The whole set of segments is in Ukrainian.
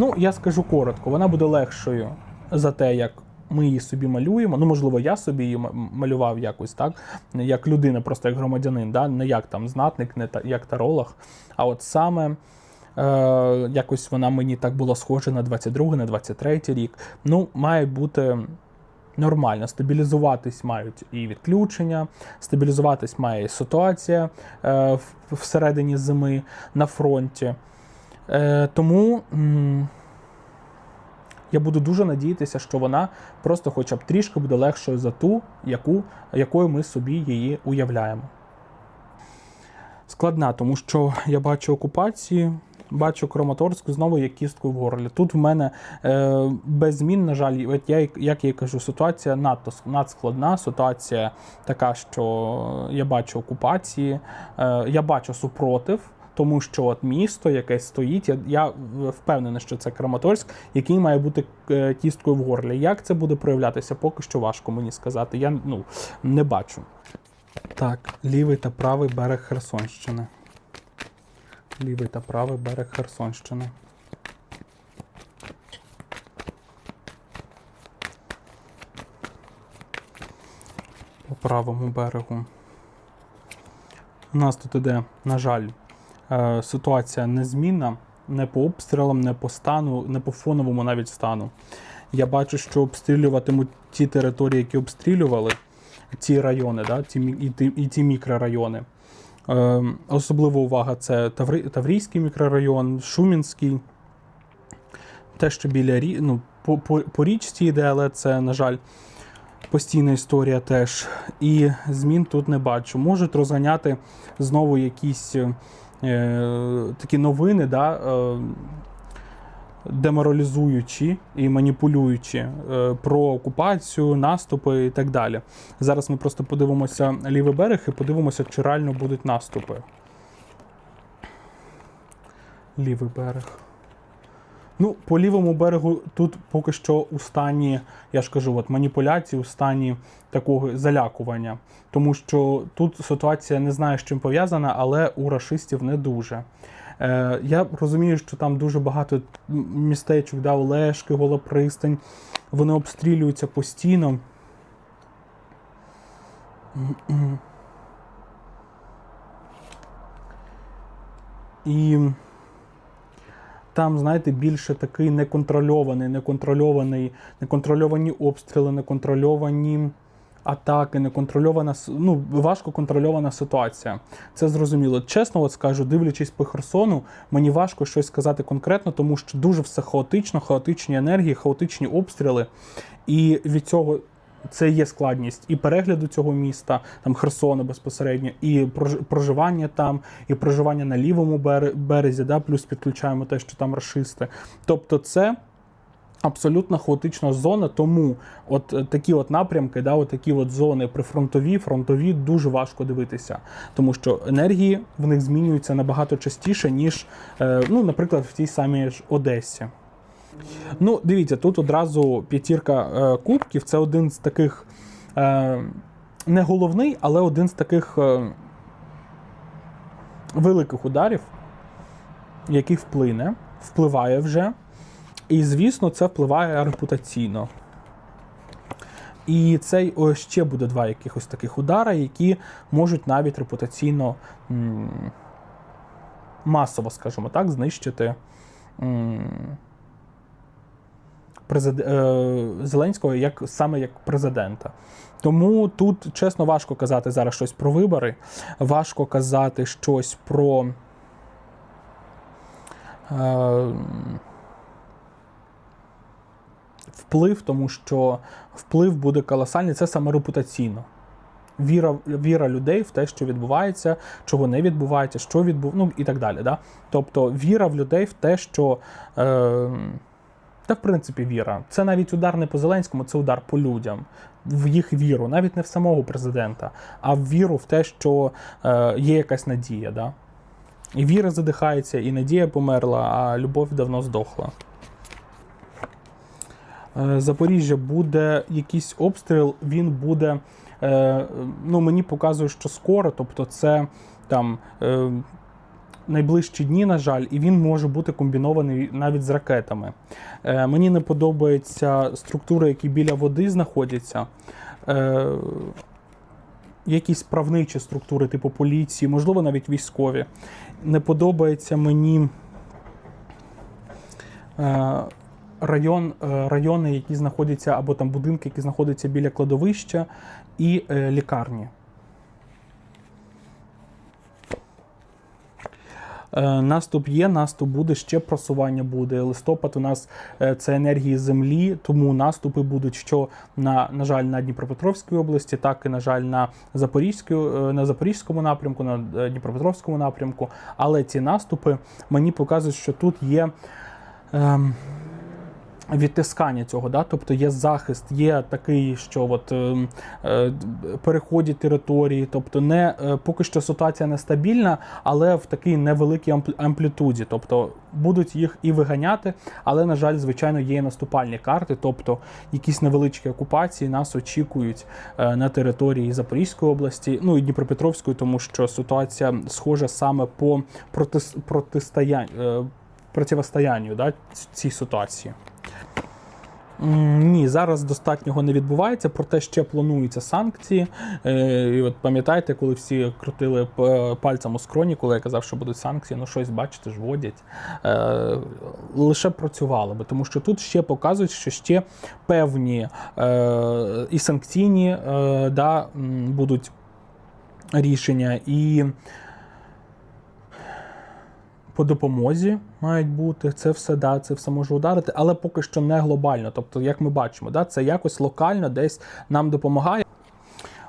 Ну, я скажу коротко, вона буде легшою за те, як ми її собі малюємо. Ну, можливо, я собі її малював якось, так? Як людина, просто як громадянин, да? не як там знатник, не та, як таролог. А от саме. Е, якось вона мені так була схожа на 22 на 23 рік. Ну, має бути нормально. Стабілізуватись мають і відключення, стабілізуватись має і ситуація е, всередині зими на фронті. Е, тому м, я буду дуже надіятися, що вона просто хоча б трішки буде легшою за ту, яку, якою ми собі її уявляємо. Складна, тому що я бачу окупації, бачу Краматорську знову як кістку в горлі. Тут в мене е, без змін, на жаль, от я, як- я кажу, ситуація надто надскладна, ситуація така, що я бачу окупації, е, я бачу супротив. Тому що от місто, яке стоїть, я, я впевнений, що це Краматорськ, який має бути е, кісткою в горлі. Як це буде проявлятися, поки що важко мені сказати. Я ну, не бачу. Так, лівий та правий берег Херсонщини. Лівий та правий берег Херсонщини. По правому берегу. У нас тут іде, на жаль, ситуація незмінна. Не по обстрілам, не по стану, не по фоновому навіть стану. Я бачу, що обстрілюватимуть ті території, які обстрілювали, ті райони, да, ті, і, ті, і ті мікрорайони. Е, особлива увага це Таврійський мікрорайон, Шумінський. Те, що біля ну, по, по, по річці йде, але це, на жаль, постійна історія теж. І змін тут не бачу. Можуть розганяти знову якісь е, такі новини, да, е, деморалізуючі і маніпулюючі е, про окупацію, наступи і так далі. Зараз ми просто подивимося лівий берег і подивимося, чи реально будуть наступи. Лівий берег. Ну, по лівому берегу тут поки що у стані, я ж кажу, от маніпуляції, у стані такого залякування. Тому що тут ситуація не знаю, з чим пов'язана, але у рашистів не дуже. Е, я розумію, що там дуже багато містечок, да, Олешки, Голопристань, вони обстрілюються постійно. І там, знаєте, більше такий неконтрольований, неконтрольований, неконтрольовані обстріли, неконтрольовані атаки, неконтрольована ну, важко контрольована ситуація. Це зрозуміло. Чесно, от скажу, дивлячись по Херсону, мені важко щось сказати конкретно, тому що дуже все хаотично, хаотичні енергії, хаотичні обстріли. І від цього це є складність і перегляду цього міста, там Херсона безпосередньо, і прож- проживання там, і проживання на лівому бере- березі, да, плюс підключаємо те, що там рашисти. Тобто, це. Абсолютно хаотична зона, тому от е, такі от напрямки, да, от такі от зони прифронтові, фронтові дуже важко дивитися, тому що енергії в них змінюються набагато частіше, ніж, е, ну, наприклад, в тій самій ж Одесі. Ну, дивіться, тут одразу п'ятірка е, кубків це один з таких е, не головний, але один з таких е, великих ударів, який вплине, впливає вже. І, звісно, це впливає репутаційно. І це о, ще буде два якихось таких удара, які можуть навіть репутаційно масово, скажімо так, знищити. Президе- е, Зеленського як саме як президента. Тому тут чесно важко казати зараз щось про вибори, важко казати щось про. Е, вплив, тому що вплив буде колосальний, це саме репутаційно. Віра, віра людей в те, що відбувається, чого не відбувається, що відбув... ну і так далі. Да? Тобто віра в людей в те, що. Е... Та, в принципі, віра. Це навіть удар не по Зеленському, це удар по людям, в їх віру, навіть не в самого президента, а в віру в те, що е, є якась надія. Да? І віра задихається, і надія померла, а любов давно здохла. Е, Запоріжжя буде якийсь обстріл, він буде. Е, ну, мені показує, що скоро, тобто це там. Е, найближчі дні, на жаль, і він може бути комбінований навіть з ракетами. Е, Мені не подобаються структури, які біля води знаходяться. Е, Якісь правничі структури, типу поліції, можливо, навіть військові. Не подобається мені е, район, е, райони, які знаходяться, або там будинки, які знаходяться біля кладовища і е, лікарні. Наступ є, наступ буде, ще просування буде. Листопад у нас е, це енергії землі, тому наступи будуть що на, на жаль, на Дніпропетровській області, так і на жаль, на Запорізькій, е, на Запорізькому напрямку, на е, Дніпропетровському напрямку. Але ці наступи мені показують, що тут є. Ем, відтискання цього, да? тобто є захист, є такий, що от, е, е, переходять території, тобто не е, поки що ситуація нестабільна, але в такій невеликій ампл- амплітуді. Тобто будуть їх і виганяти, але, на жаль, звичайно, є і наступальні карти, тобто якісь невеличкі окупації нас очікують е, на території Запорізької області, ну і Дніпропетровської, тому що ситуація схожа саме по протис- протистоянню. е, Противостоянню да, цій ситуації. Ні, зараз достатнього не відбувається, проте ще плануються санкції. Е, і от пам'ятаєте, коли всі крутили пальцем у скроні, коли я казав, що будуть санкції, ну щось бачите ж вводять. Е, лише працювало би, тому що тут ще показують, що ще певні е, і санкційні да, будуть рішення, і по допомозі мають бути. Це все да, це все може ударити, але поки що не глобально. Тобто, як ми бачимо, да, це якось локально десь нам допомагає.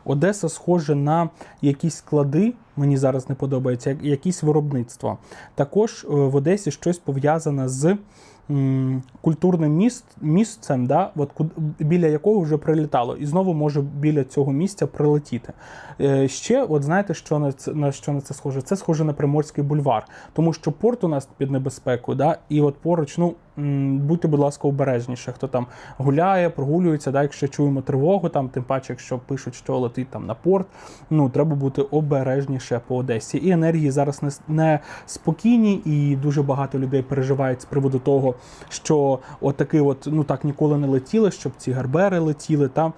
Одеса схоже на якісь склади, мені зараз не подобається, як- якісь виробництва. Також е, в Одесі щось пов'язане з культурним міст, місцем, да, от, біля якого вже прилітало, і знову може біля цього місця прилетіти. Е, ще, от знаєте, що на це, на що на це схоже? Це схоже на Приморський бульвар, тому що порт у нас під небезпекою, да, і от поруч, ну будьте, будь ласка, обережніше, хто там гуляє, прогулюється, да, якщо чуємо тривогу, там, тим паче, якщо пишуть, що летить там на порт, ну треба бути обережніше по Одесі. І енергії зараз не, не спокійні, і дуже багато людей переживають з приводу того, що отакий от, ну так ніколи не летіли, щоб ці гербери летіли. Та,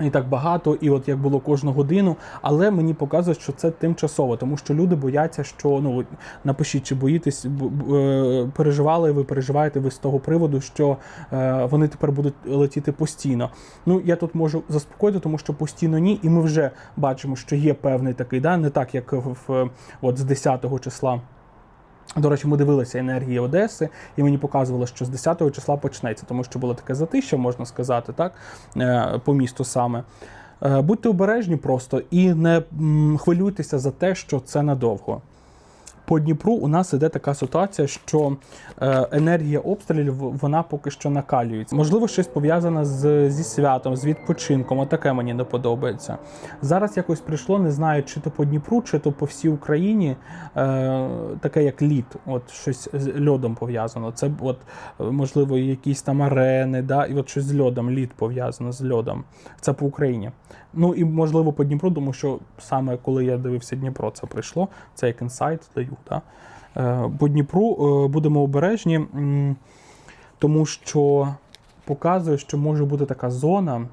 і так багато, і от як було кожну годину. Але мені показує, що це тимчасово, тому що люди бояться, що ну напишіть, чи боїтесь, е, переживали ви, переживаєте ви з того приводу, що е, вони тепер будуть летіти постійно. Ну я тут можу заспокоїти, тому що постійно ні, і ми вже бачимо, що є певний такий, да, не так як в от з 10 числа. До речі, ми дивилися енергії Одеси, і мені показувало, що з 10-го числа почнеться, тому що було таке затища, можна сказати, так, е, по місту саме. Е, Будьте обережні просто і не хвилюйтеся за те, що це надовго. По Дніпру у нас іде така ситуація, що е, енергія обстрілів вона поки що накалюється. Можливо, щось пов'язане з, зі святом, з відпочинком. Отаке мені не подобається. Зараз якось прийшло, не знаю, чи то по Дніпру, чи то по всій Україні, е, таке як лід, от щось з льодом пов'язано. Це от можливо якісь там арени, да, і от щось з льодом, лід пов'язано з льодом. Це по Україні. Ну і можливо по Дніпру, тому що саме коли я дивився Дніпро, це прийшло. Це як інсайт даю. Да? Е, По Дніпру будемо обережні, тому що показує, що може бути така зона.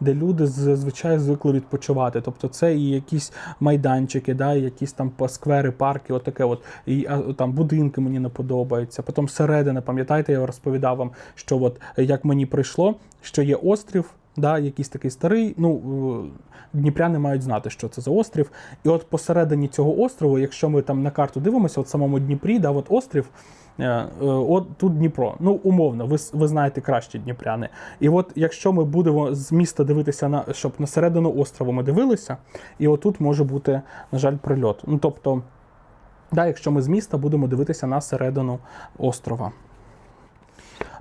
Де люди зазвичай звикли відпочивати. Тобто це і якісь майданчики, да, і якісь там сквери, парки, отаке от, і там будинки мені не подобаються. Потім середина, пам'ятаєте, я розповідав вам, що от як мені прийшло, що є острів, да, якийсь такий старий. Ну, е, дніпряни мають знати, що це за острів. І от посередині цього острову, якщо ми там на карту дивимося, от самому Дніпрі, да, от острів. е, е, От тут Дніпро, ну умовно, ви, ви знаєте краще дніпряни. І от якщо ми будемо з міста дивитися на щоб на середину острова ми дивилися, і отут може бути, на жаль, прильот. Ну тобто, да, якщо ми з міста будемо дивитися на середину острова.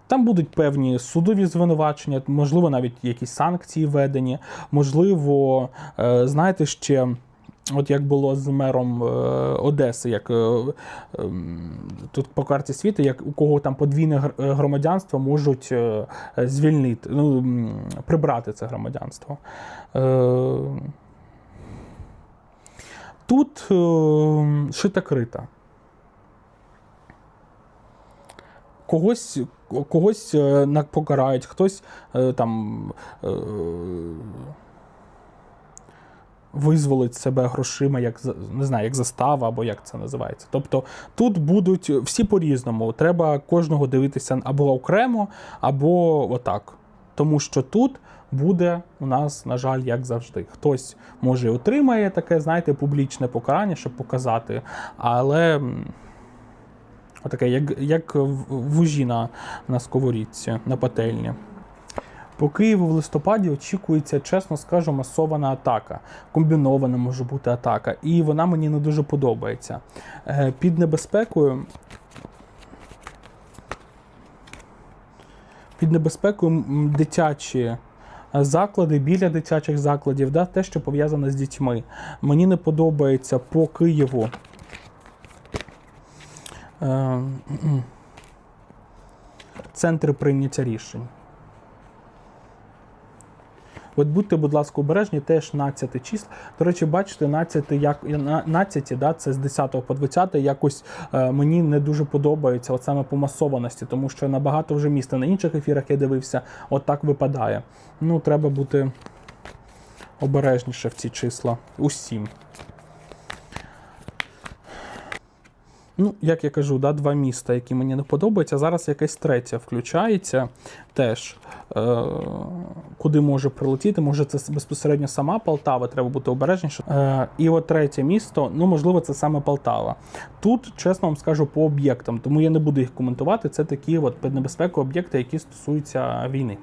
Там будуть певні судові звинувачення, можливо, навіть якісь санкції введені. Можливо, е, знаєте, ще. От як було з мером е, Одеси, як е, ем, тут по карті світу, як у кого там подвійне громадянство можуть звільнити, ну, прибрати це громадянство. Тут е, шита крита. Когось, когось е, покарають, хтось е, там е, визволить себе грошима, як не знаю, як застава або як це називається. Тобто тут будуть всі по-різному. Треба кожного дивитися або окремо, або отак. Тому що тут буде у нас, на жаль, як завжди. Хтось може отримає таке, знаєте, публічне покарання, щоб показати, але. М, Отаке, як, як вужі на, на сковорідці, на пательні. По Києву в листопаді очікується, чесно скажу, масована атака. Комбінована може бути атака. І вона мені не дуже подобається. Е, Під небезпекою. Під небезпекою дитячі е, заклади біля дитячих закладів, да, те, що пов'язане з дітьми. Мені не подобається по Києву. Е, м-м. Центри прийняття рішень. От будьте, будь ласка, обережні, теж 12 числа. До речі, бачите, 12, як, на- 12 да, це з 10 по 20 якось е, мені не дуже подобається, от саме по масованості, тому що набагато вже міста на інших ефірах я дивився, от так випадає. Ну, треба бути обережніше в ці числа. Усім. Ну, як я кажу, да, два міста, які мені не подобаються. Зараз якесь третє включається теж, е, куди може прилетіти. Може, це безпосередньо сама Полтава, треба бути обережніше. Е, і от третє місто, ну можливо, це саме Полтава. Тут, чесно вам скажу, по об'єктам, тому я не буду їх коментувати. Це такі от під небезпеку об'єкти, які стосуються війни.